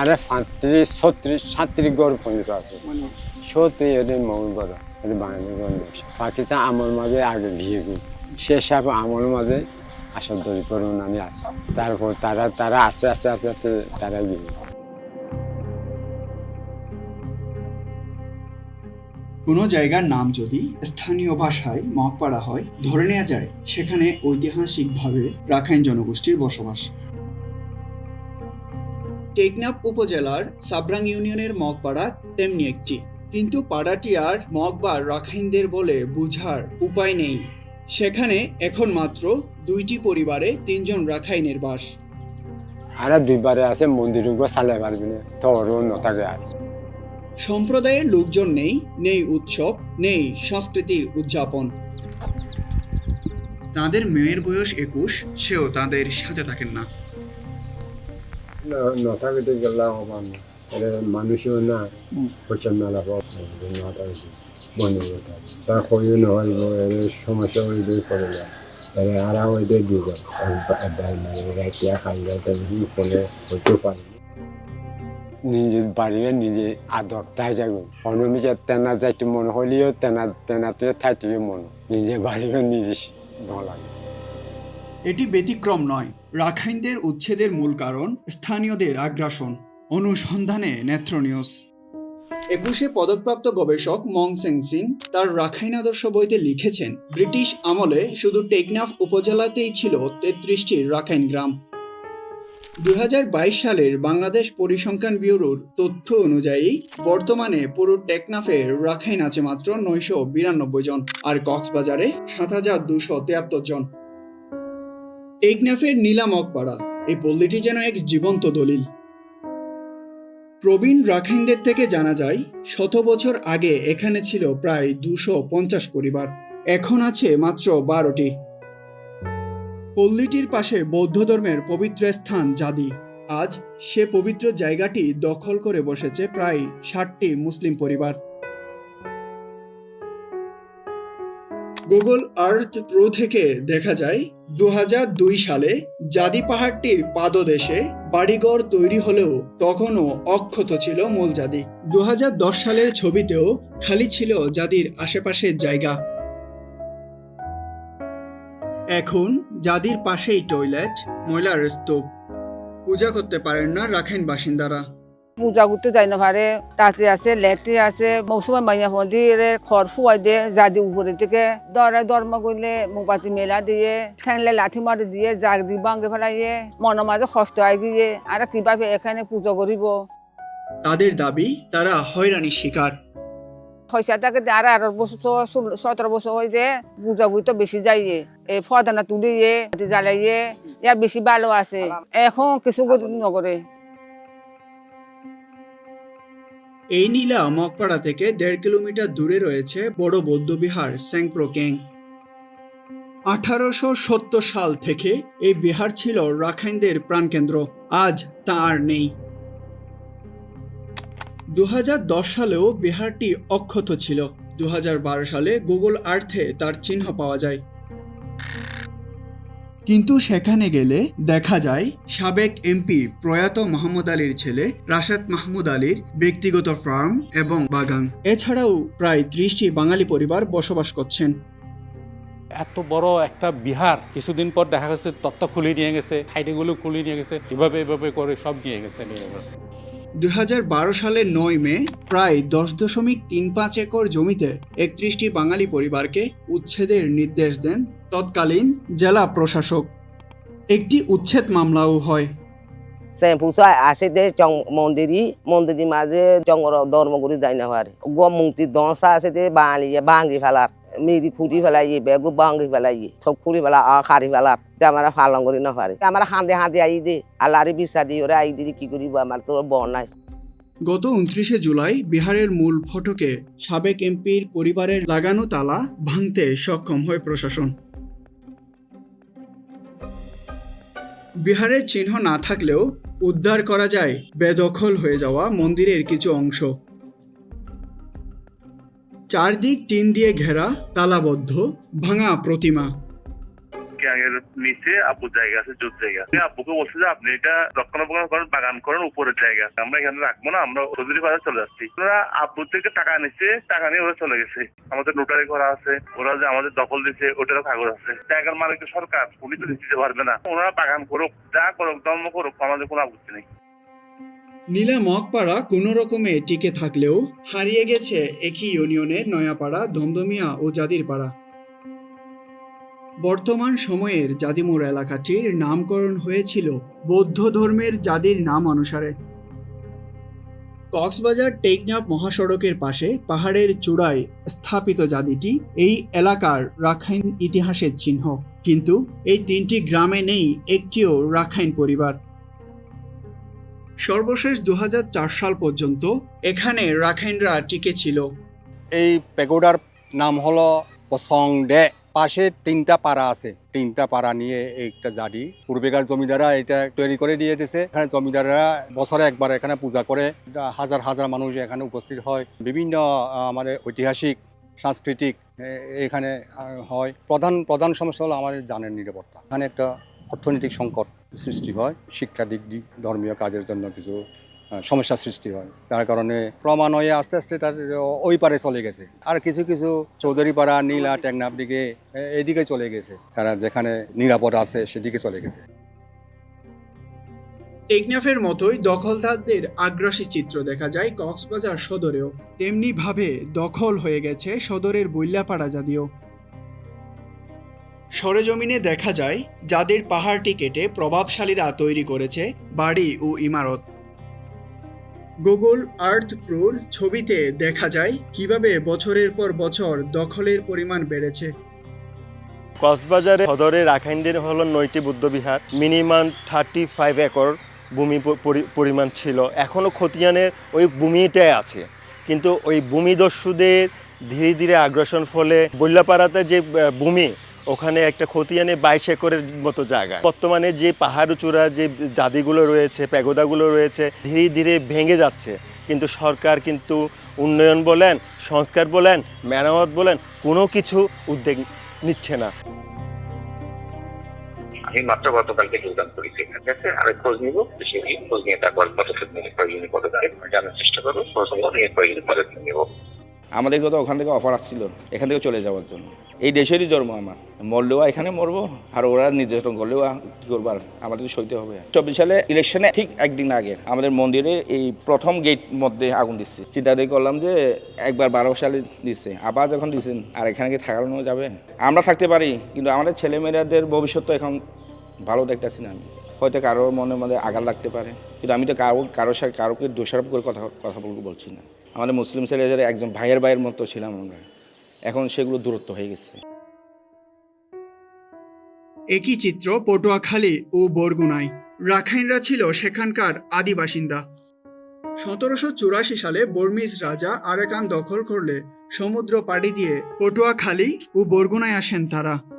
আরে পঁয়ত্রিশ ছত্রিশ সাঁত্রিশ গড় পর্যন্ত আছে। সত্যি এদের মঙ্গল বড় এদের বাঙালি গঞ্জ পাকিস্তান আমার মাঝে আগে বিয়ে করি শেষ আমার মাঝে আসল দড়ি করুন আমি আছি। তারপর তারা তারা আস্তে আস্তে আস্তে আস্তে তারা বিয়ে কোনো জায়গার নাম যদি স্থানীয় ভাষায় মগপাড়া হয় ধরে নেওয়া যায় সেখানে ঐতিহাসিকভাবে রাখাইন জনগোষ্ঠীর বসবাস। টেকনাফ উপজেলার সাবরাং ইউনিয়নের মগপাড়া তেমনি একটি। কিন্তু পাড়াটি আর মগবার রাখাইনদের বলে বুঝার উপায় নেই। সেখানে এখন মাত্র দুইটি পরিবারে তিনজন রাখাইনের বাস। আর দুইবারে আছে মন্দির পারবি না আর সম্প্রদায়ের লোকজন নেই নেই উৎসব নেই সংস্কৃতির উদযাপন। তাদের মেয়ের বয়স একুশ সেও তাদের সাথে থাকেন না। নথাকে গেলাম আমার মানুষও না। পয়সা মেলা এর সমস্যা হইবে করে যায়। আর দিয়ে রাতিয়া খাই ফোনে পারে। নিজের বাড়িতে নিজে আদর তাই যাবে অনুমিছে তেনা যাইতে মনে হইলেও তেনা তেনাতে থাইতে মনে। নিজে বাড়িতে নিজে লাগে। এটি ব্যতিক্রম নয়। রাখাইনদের উচ্ছেদের মূল কারণ স্থানীয়দের আগ্রাসন। অনুসন্ধানে নেত্র নিউজ। একুশে পদকপ্রাপ্ত গবেষক মং সেং সিং তার রাখাইন আদর্শ বইতে লিখেছেন, ব্রিটিশ আমলে শুধু টেকনাফ উপজেলাতেই ছিল তেত্রিশটি রাখাইন গ্রাম। দু হাজার বাইশ সালের বাংলাদেশ পরিসংখ্যান ব্যুরোর তথ্য অনুযায়ী বর্তমানে পুরো টেকনাফের রাখাইন আছে মাত্র নয়শো বিরানব্বই জন, আর কক্সবাজারে সাত হাজার দুশো তিয়াত্তর জন। টেকনাফের নীলামকপাড়া এই পল্লীটি যেন এক জীবন্ত দলিল। প্রবীণ রাখাইনদের থেকে জানা যায়, শত বছর আগে এখানে ছিল প্রায় দুশো পঞ্চাশ পরিবার, এখন আছে মাত্র বারোটি। পল্লীটির পাশে বৌদ্ধ ধর্মের পবিত্র স্থান জাদি, আজ সে পবিত্র জায়গাটি দখল করে বসেছে প্রায় ষাটটি মুসলিম পরিবার। গুগল আর্থ প্রো থেকে দেখা যায় দু হাজার দুই সালে জাদি পাহাড়টির পাদদেশে বাড়িঘর তৈরি হলেও তখনও অক্ষত ছিল মূল জাদি। দু হাজার দশ সালের ছবিতেও খালি ছিল জাদির আশেপাশের জায়গা। এখন জাদির পাশেই টয়লেট, ময়লার স্তূপ। পূজা করতে পারেন না রাখেন বাসিন্দারা। পূজা করতে যাই না পারে তাতে আছে লেতে আছে মৌসুমে মাইয়া মন্দিরে খড় ফুয়াই দিয়ে যাদি উপরে থেকে দরে ধর্ম করলে মোমবাতি মেলা দিয়ে ঠেনলে লাঠি মারি দিয়ে জাগ দি বাঙ্গে ফেলাইয়ে মনের মাঝে কষ্ট আই গিয়ে আর কীভাবে এখানে পুজো করিব? তাদের দাবি তারা হয়রানির শিকার। পয়সা থাকে আর আঠারো বছর সতেরো বছর হয়ে যে পূজা করতে বেশি যাইয়ে এই ফদানা তুলিয়ে জ্বালাইয়ে ইয়া বেশি ভালো আছে। এখন কিছু নগরে এই নীলা মগপাড়া থেকে দেড় কিলোমিটার দূরে রয়েছে বড় বৌদ্ধবিহার স্যাংপ্রো ক্যাং আঠারোশো সত্তর সাল থেকে এই বিহার ছিল রাখাইনদের প্রাণকেন্দ্র। আজ তা আর নেই। দুহাজার দশ সালেও বিহারটি অক্ষত ছিল। দু হাজার বারো সালে গুগল আর্থে তার চিহ্ন পাওয়া যায়। কিন্তু সেখানে গেলে দেখা যায় সাবেক এমপি প্রয়াত মাহমুদ আলীর ছেলে রাশেদ মাহমুদ আলীর ব্যক্তিগত ফার্ম এবং বাগান এছাড়াও প্রায় ত্রিশটি বাঙালি পরিবার বসবাস করছেন এত বড় একটা বিহার কিছুদিন পর দেখা গেছে তত্ত্ব খুলে নিয়ে গেছে সাইডেগুলো খুলে নিয়ে গেছে এভাবে এভাবে করে সব নিয়ে গেছে নিয়ে গেছে। দুই হাজার বারো সালের নয় মে প্রায় দশ দশমিক তিন পাঁচ একর জমিতে একত্রিশটি বাঙালি পরিবারকে উচ্ছেদের নির্দেশ দেন তৎকালীন জেলা প্রশাসক। একটি উচ্ছেদ মামলাও হয়। পুষা আসে দে চং মন্দিরি মন্দিরি মাঝে জঙ্গল ধর্মগুলি যাই না পারে গো মুক্তি দশা আছে দে বাঙালি ভাঙ্গি ফেলার মেরি খুঁটি ফেলাইয়ে বেগু ভাঙ্গি ফেলাইয়ে সব খুঁড়ি ফেলা খারি ফেলার আমার ফালন করি না পারে আমার হাঁদে হাঁদে আই দে আল্লাহরে বিশ্বাস দিয়ে ওরা আই দিদি কি করিব আমার তো বন নাই। গত উনত্রিশে জুলাই বিহারের মূল ফটকে সাবেক এমপির পরিবারের লাগানো তালা ভাঙতে সক্ষম হয় প্রশাসন। বিহারের চিহ্ন না থাকলেও উদ্ধার করা যায় বেদখল হয়ে যাওয়া মন্দিরের কিছু অংশ। চারদিক টিন দিয়ে ঘেরা, তালাবদ্ধ, ভাঙা প্রতিমা। এর নিচে জায়গা আছে, জোর জায়গা বলছি যে আপনি এটা রক্ষণাবেক্ষণ করেন, বাগান করেন, উপরের জায়গা আমরা এখানে রাখব না, আমরা পাড়া চলে যাচ্ছি। ওরা থেকে টাকা নিচ্ছে, টাকা নিয়ে ওরা চলে গেছে। আমাদের নোটারি করা আছে, ওরা যে আমাদের দখল ওটারও কাগজ আছে। জায়গার মালিক সরকার দিতে পারবে না। ওনারা বাগান করুক, যা করুক, ধর্ম করুক, আমাদের কোনো আপত্তি নেই। নীলামকপাড়া কোনো রকমে টিকে থাকলেও হারিয়ে গেছে একই ইউনিয়নের নয়াপাড়া, ধমধমিয়া ও জাদিরপাড়া বর্তমান সময়ের জাদিমুর এলাকাটির নামকরণ হয়েছিল বৌদ্ধ ধর্মের জাদির নাম অনুসারে। কক্সবাজার টেকনাফ মহাসড়কের পাশে পাহাড়ের চূড়ায় স্থাপিত জাদিটি এই এলাকার রাখাইন ইতিহাসের চিহ্ন। কিন্তু এই তিনটি গ্রামে নেই, একটিও রাখাইন পরিবার। সর্বশেষ দু হাজার চার সাল পর্যন্ত এখানে রাখাইনরা টিকে ছিল। এই পেগোডার নাম হলো পসং ডে পাশে তিনটা পাড়া আছে। তিনটা পাড়া নিয়ে একটা জাডি। পূর্বেকার জমিদাররা এটা তৈরি করে দিয়ে দিয়েছে এখানে জমিদাররা বছরে একবার এখানে পূজা করে। হাজার হাজার মানুষ এখানে উপস্থিত হয়। বিভিন্ন আমাদের ঐতিহাসিক, সাংস্কৃতিক এখানে হয়। প্রধান প্রধান সমস্যা হলো আমাদের জানের নিরাপত্তা। এখানে একটা অর্থনৈতিক সংকট সৃষ্টি হয়। শিক্ষা দিক, ধর্মীয় কাজের জন্য কিছু সমস্যার সৃষ্টি হয়। তার কারণে ক্রমান্বয়ে আস্তে আস্তে তার ওই পারে চলে গেছে। আর কিছু কিছু চৌধুরীপাড়া, নীলা, টেকনাফ দিকে, এ- এইদিকে চলে গেছে। তারা যেখানে নিরাপদ আছে, সেদিকে চলে গেছে। টেকনাফের মতোই দখলদারদের আগ্রাসী চিত্র দেখা যায় কক্সবাজার সদরেও। তেমনি ভাবে দখল হয়ে গেছে সদরের বৈল্যাপাড়া জাদিও সরেজমিনে দেখা যায়, যাদের পাহাড়টি কেটে প্রভাবশালীরা তৈরি করেছে বাড়ি ও ইমারত। গুগল আর্থ প্রোর ছবিতে দেখা যায় কীভাবে বছরের পর বছর দখলের পরিমাণ বেড়েছে। কক্সবাজারে সদরে রাখাইনদের হল নয়টি বুদ্ধবিহার, মিনিমাম থার্টি ফাইভ একর ভূমি পরি- পরিমাণ ছিল। এখনও খতিয়ানের ওই ভূমিটাই আছে। কিন্তু ওই ভূমিদস্যুদের ধীরে ধীরে আগ্রাসন ফলে বল্লাপাড়াতে যে ভূমি ওখানে একটা খতিয়ানে বাইশ একরের মতো জায়গা। বর্তমানে যে পাহাড় চূড়া, যে জাদিগুলো রয়েছে, প্যাগোদাগুলো রয়েছে, ধীরে ধীরে ভেঙে যাচ্ছে। কিন্তু সরকার কিন্তু উন্নয়ন বলেন, সংস্কার বলেন, মেরামত বলেন, কোনো কিছু উদ্যোগ নিচ্ছে না। আমি মাত্র যোগদান ঠিক আছে? আমি খোঁজ নিব সে নিয়ে খোঁজ নিয়ে তারপর প্রয়োজনীয় পদক্ষেপ জানার চেষ্টা করব। নিয়ে প্রয়োজনীয় পদক্ষেপ নেব। আমাদেরকে তো ওখান থেকে অফার আসছিল, এখান থেকে চলে যাওয়ার জন্য। এই দেশেরই জন্ম আমার। মরলেও এখানে মরবো, আর ওরা নির্যাতন করলেও কি করব, আর আমাদের তো সইতে হবে। চব্বিশ সালে ইলেকশনে ঠিক একদিন আগে আমাদের মন্দিরে এই প্রথম গেট মধ্যে আগুন দিচ্ছে। চিন্তা করলাম যে একবার বারো সালে দিচ্ছে, আবার যখন দিচ্ছেন আর এখানে কি থাকানো যাবে? আমরা থাকতে পারি, কিন্তু আমাদের ছেলেমেয়েদের ভবিষ্যৎ তো এখন ভালো দেখতেছি না আমি। হয়তো কারোর মনের মধ্যে আঘাত লাগতে পারে, কিন্তু আমি তো কারও, কারোর সাথে কারোকে দোষারোপ করে কথা কথা বলছি না। আমাদের মুসলিম ছেলেদের একজন ভাইয়ের ভাইয়ের মতো ছিলাম আমরা। এখন সেগুলো দূরত্ব হয়ে গেছে। একই চিত্র পটুয়াখালী ও বরগুনায়। রাখাইনরা ছিল সেখানকার আদি বাসিন্দা। সতেরোশো চুরাশি সালে বর্মিজ রাজা আরাকান দখল করলে সমুদ্র পাড়ি দিয়ে পটুয়াখালী ও বরগুনায় আসেন তারা।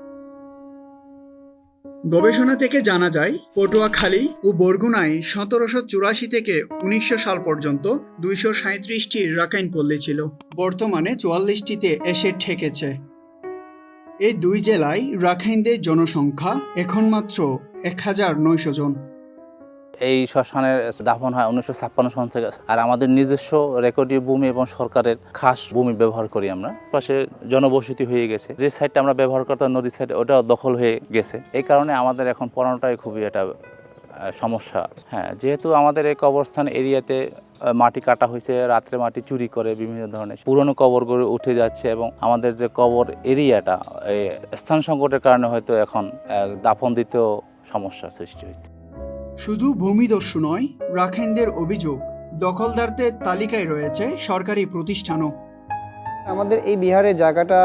গবেষণা থেকে জানা যায়, পটুয়াখালী ও বরগুনায় সতেরোশো চুরাশি থেকে উনিশশো সাল পর্যন্ত দুইশো সাঁত্রিশটি রাকাইন পল্লী ছিল। বর্তমানে চুয়াল্লিশটিতে এসে ঠেকেছে। এই দুই জেলায় রাখাইনদের জনসংখ্যা এখন মাত্র এক হাজার নয়শো জন। এই শ্মশানের দাফন হয় উনিশশো ছাপ্পান্ন সন থেকে। আর আমাদের নিজস্ব রেকর্ডীয় ভূমি এবং সরকারের খাস ভূমি ব্যবহার করি আমরা। পাশে জনবসতি হয়ে গেছে। যে সাইডটা আমরা ব্যবহার করতাম নদীর সাইড ওটাও দখল হয়ে গেছে। এই কারণে আমাদের এখন পড়ানোটাই খুবই একটা সমস্যা। হ্যাঁ যেহেতু আমাদের এই কবরস্থান এরিয়াতে মাটি কাটা হয়েছে, রাত্রে মাটি চুরি করে, বিভিন্ন ধরনের পুরনো কবরগুলো উঠে যাচ্ছে এবং আমাদের যে কবর এরিয়াটা স্থান সংকটের কারণে হয়তো এখন দাফন দিতেও সমস্যা সৃষ্টি হচ্ছে শুধু ভূমিদস্যু নয় রাখাইনদের অভিযোগ দখলদারদের তালিকায় রয়েছে সরকারি প্রতিষ্ঠানও। আমাদের এই বিহারের জায়গাটা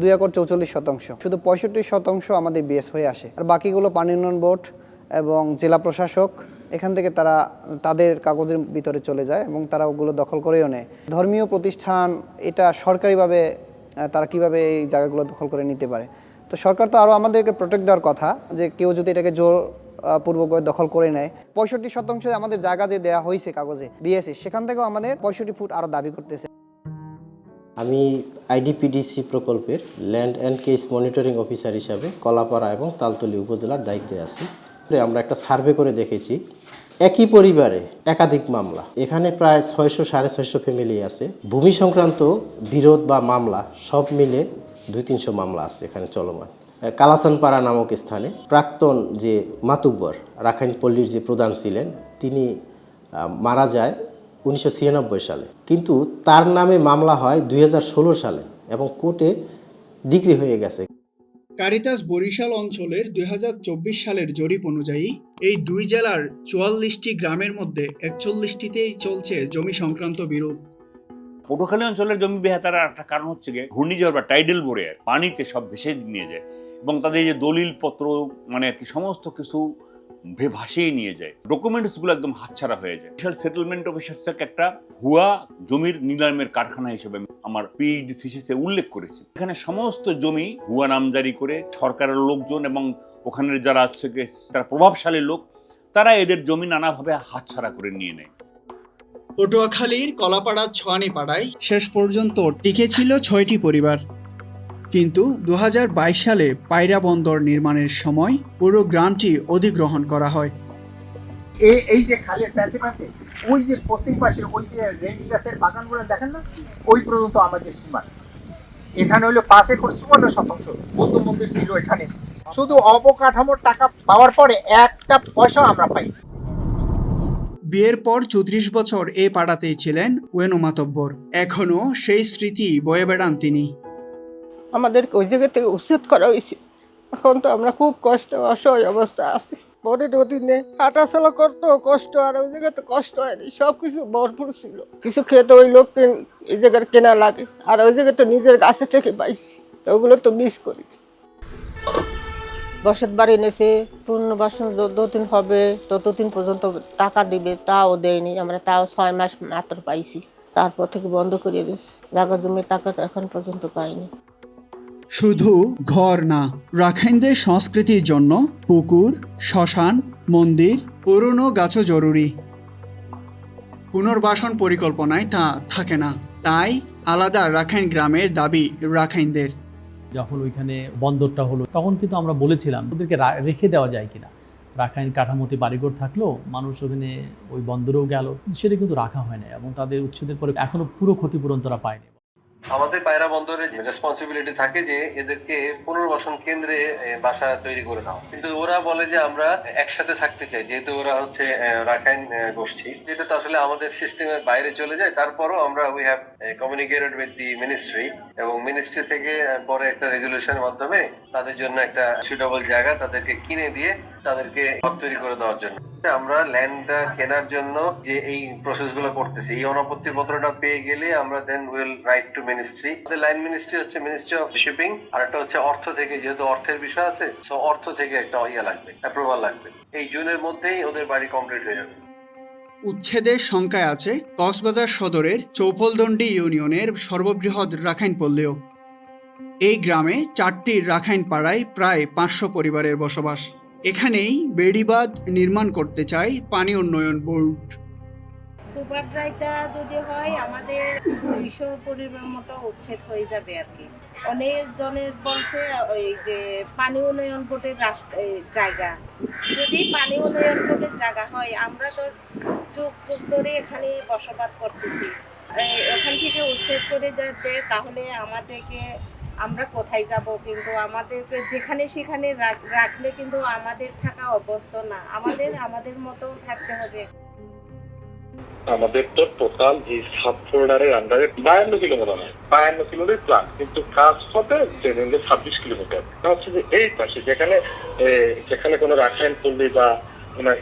দুই একর চৌচল্লিশ শতাংশ। শুধু পঁয়ষট্টি শতাংশ আমাদের বিএস হয়ে আসে। আর বাকিগুলো পানি উন্নয়ন বোর্ড এবং জেলা প্রশাসক, এখান থেকে তারা তাদের কাগজের ভিতরে চলে যায় এবং তারা ওগুলো দখল করেও নেয়। ধর্মীয় প্রতিষ্ঠান, এটা সরকারিভাবে তারা কীভাবে এই জায়গাগুলো দখল করে নিতে পারে? তো সরকার তো আরও আমাদেরকে প্রোটেক্ট দেওয়ার কথা যে কেউ যদি এটাকে জোর পূর্বক দখল করে নেয়। পঁয়ষট্টি শতাংশ আমাদের জায়গা যে দেওয়া হয়েছে কাগজে বিএসসি সেখান থেকেও আমাদের পঁয়ষট্টি ফুট আরও দাবি করতেছে। আমি আইডিপিডিসি প্রকল্পের land and case monitoring officer হিসাবে কলাপাড়া এবং তালতলি উপজেলার দায়িত্বে আছি। আমরা একটা সার্ভে করে দেখেছি। একই পরিবারে একাধিক মামলা। এখানে প্রায় ছয়শো, সাড়ে ছয়শো ফ্যামিলি আছে। ভূমি সংক্রান্ত বিরোধ বা মামলা সব মিলে দুই, তিনশো মামলা আছে এখানে চলমান। কালাসানপাড়া নামক স্থানে প্রাক্তন যে মাতুব্বর রাখাইন পল্লীর যে প্রধান ছিলেন তিনি মারা যায় উনিশশো ছিয়ানব্বই সালে। কিন্তু তার নামে মামলা হয় দুই হাজার ষোলো সালে এবং কোর্টে ডিগ্রি হয়ে গেছে। কারিতাস বরিশাল অঞ্চলের দুই হাজার চব্বিশ সালের জরিপ অনুযায়ী এই দুই জেলার চুয়াল্লিশটি গ্রামের মধ্যে একচল্লিশটিতেই চলছে জমি সংক্রান্ত বিরোধ। পটুখালী অঞ্চলের জমি বেহাতার একটা কারণ হচ্ছে গিয়ে ঘূর্ণিঝড় বা টাইডেল বোরে পানিতে সব ভেসে নিয়ে যায়। এবং তাদের যে দলিল পত্র মানে আর কি সমস্ত কিছু ভাসিয়ে নিয়ে যায়। ডকুমেন্টসগুলো একদম হাতছাড়া হয়ে যায়। বিশাল সেটেলমেন্ট অফিসার্সকে একটা ভুয়া জমির নিলামের কারখানা হিসেবে আমি আমার পিএইচডি থিসিসে উল্লেখ করেছি। এখানে সমস্ত জমি ভুয়া নামজারি করে সরকারের লোকজন এবং ওখানের যারা আছে তারা প্রভাবশালী লোক, তারা এদের জমি নানাভাবে হাতছাড়া করে নিয়ে নেয়। পটুয়াখালীর কলাপাড়া ছোয়ানিপাড়ায় শেষ পর্যন্ত টিকে ছিল ছয়টি পরিবার। কিন্তু দু হাজার বাইশ সালে পায়রা বন্দর নির্মাণের সময় পুরো গ্রামটি অধিগ্রহণ করা হয়। এই এই যে খালের প্যাচে পাশে ওই যে পশ্চিম পাশে ওই যে রেন্ডি গাছের বাগানগুলো দেখেন না? ওই পর্যন্ত আমাদের সীমা। এখানে হলো পাঁচ একর চুয়ান্ন শতাংশ বৌদ্ধ মন্দির ছিল এখানে। শুধু অবকাঠামোর টাকা পাওয়ার পরে একটা পয়সা আমরা পাই বিয়ের পর চৌত্রিশ বছর এ পাড়াতেই ছিলেন ওয়েনু মাতব্বর এখনও সেই স্মৃতি বয়ে বেড়ান তিনি। আমাদেরকে ওই জায়গা থেকে উচ্ছেদ করা হয়েছে। এখন তো আমরা খুব কষ্ট, অসহায় অবস্থা আছি। বনের অধীনে হাঁটাচলা করতো কষ্ট, আর ওই জায়গাতে কষ্ট হয়নি সব কিছু ভরপুর ছিল। কিছু খেতে ওই লোক এই জায়গার কেনা লাগে, আর ওই জায়গাতে নিজের গাছে থেকে পাইছি, তো ওগুলো তো মিস করি। বসত বাড়ি এনেছে পুনর্বাসন যতদিন হবে, ততদিন পর্যন্ত টাকা দিবে, তাও দেয়নি, আমরা তাও ছয় মাস মাত্র পাইছি, তারপর থেকে বন্ধ করিয়ে দিয়েছে। জায়গা জমির টাকাটা এখন পর্যন্ত পাইনি। শুধু ঘর না, রাখাইনদের সংস্কৃতির জন্য পুকুর, শ্মশান, মন্দির, পুরনো গাছও জরুরি। পুনর্বাসন পরিকল্পনায় তা থাকে না, তাই আলাদা রাখাইন গ্রামের দাবি রাখাইনদের। যখন ওইখানে বন্দরটা হলো, তখন কিন্তু আমরা বলেছিলাম, ওদেরকে রেখে দেওয়া যায় কিনা? রাখাইন কাঠামোতে বাড়িঘর থাকলেও মানুষ ওখানে ওই বন্দরেও গেল, সেটা কিন্তু রাখা হয় না এবং তাদের উচ্ছেদের পরে এখনও পুরো ক্ষতিপূরণ তারা পায়নি। আমাদের পায়রা বন্দরের রেসপন্সিবিলিটি থাকে যে এদেরকে পুনর্বাসন কেন্দ্রে বাসা তৈরি করে দাও কিন্তু ওরা বলে যে আমরা একসাথে থাকতে চাই, যেহেতু ওরা হচ্ছে রাখাইন গোষ্ঠী। যেটা তো আসলে আমাদের সিস্টেমের বাইরে চলে যায়, তারপরও আমরা we have communicated with the ministry এবং মিনিস্ট্রি থেকে পরে একটা রেজলিউশনের মাধ্যমে তাদের জন্য একটা সুইটেবল জায়গা তাদেরকে কিনে দিয়ে তাদেরকে তৈরি করে দেওয়ার জন্য। আমরা ল্যান্ডটা কেনার জন্য যে এই করতেছি। এই অনাপত্তি পত্রটা পেয়ে গেলে আমরা then will write to ministry line ministry হচ্ছে মিনিস্ট্রি অফ শিপিং আর একটা হচ্ছে অর্থ থেকে, যেহেতু অর্থের বিষয় আছে সো অর্থ থেকে একটা ইয়া লাগবে অ্যাপ্রুভাল লাগবে। এই জুনের মধ্যেই ওদের বাড়ি কমপ্লিট হয়ে যাবে। উচ্ছেদের সংখ্যায় আছে কক্সবাজার সদরের চৌফলদণ্ডি ইউনিয়নের সর্ববৃহৎ রাখাইন পল্লীও। এই গ্রামে চারটি রাখাইন পাড়ায় প্রায় পাঁচশো পরিবারের বসবাস। এখানেই বেড়িবাঁধ নির্মাণ করতে চায় পানি উন্নয়ন বোর্ড। সুপার ড্রাইটা যদি হয়, আমাদের দুইশো পরিবার মতো উচ্ছেদ হয়ে যাবে আর কি। অনেক জনের বলছে, ওই যে পানি উন্নয়ন বোর্ডের রাস্তা জায়গা। যদি পানি উন্নয়ন বোর্ডের জায়গা হয়, আমরা তো যুগ যুগ ধরে এখানে বসবাস করতেছি। এখান থেকে উচ্ছেদ করে যাতে তাহলে আমাদেরকে আমরা কোথায় যাব কিন্তু আমাদেরকে যেখানে সেখানে রাখ- রাখলে কিন্তু আমাদের থাকা অবস্থ না। আমাদের আমাদের মতো থাকতে হবে। আমাদের তো টোটাল এই সাব আন্ডারে বায়ান্ন কিলোমিটার নয় বায়ান্ন কিলোমিটার প্ল্যান কিন্তু কাজ হবে জেনারেলি ছাব্বিশ কিলোমিটার হচ্ছে এই পাশে যেখানে যেখানে কোনো রাসায়ন পল্লী বা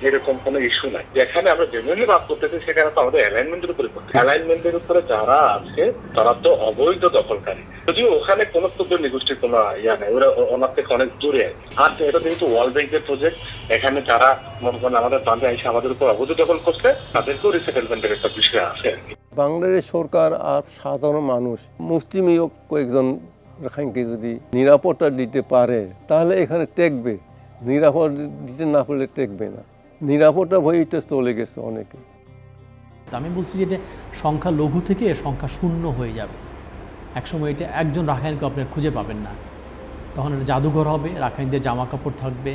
এরকম কোনো ইস্যু নাই। যেখানে আমরা জেনুইনলি বাদ করতেছি, সেখানে তো আমাদের অ্যালাইনমেন্টের উপরে অ্যালাইনমেন্টের উপরে যারা আছে, তারা তো অবৈধ দখলকারী। যদিও ওখানে কোনো তো নিগোষ্ঠীর কোনো ইয়া নেই, ওরা ওনার থেকে অনেক দূরে আর এটা যেহেতু ওয়ার্ল্ড ব্যাংকের প্রজেক্ট এখানে যারা মনে করেন আমাদের বান্ধে এসে আমাদের উপর অবৈধ দখল করছে, তাদেরকেও রিসেটেলমেন্টের একটা বিষয় আছে বাংলাদেশ সরকার আর সাধারণ মানুষ মুসলিমীয় কয়েকজন রাখাইনকে যদি নিরাপত্তা দিতে পারে, তাহলে এখানে টেকবে। নিরাপদ দিতে না পারলে টেকবে না। নিরাপদটা ভয়েতে চলে গেছে অনেকে। আমি বলছি যে সংখ্যা লঘু থেকে সংখ্যা শূন্য হয়ে যাবে। একসময় এটা একজন রাখাইনকে আপনার খুঁজে পাবেন না। তখন এটা জাদুঘর হবে, রাখাইনদের জামা কাপড় থাকবে।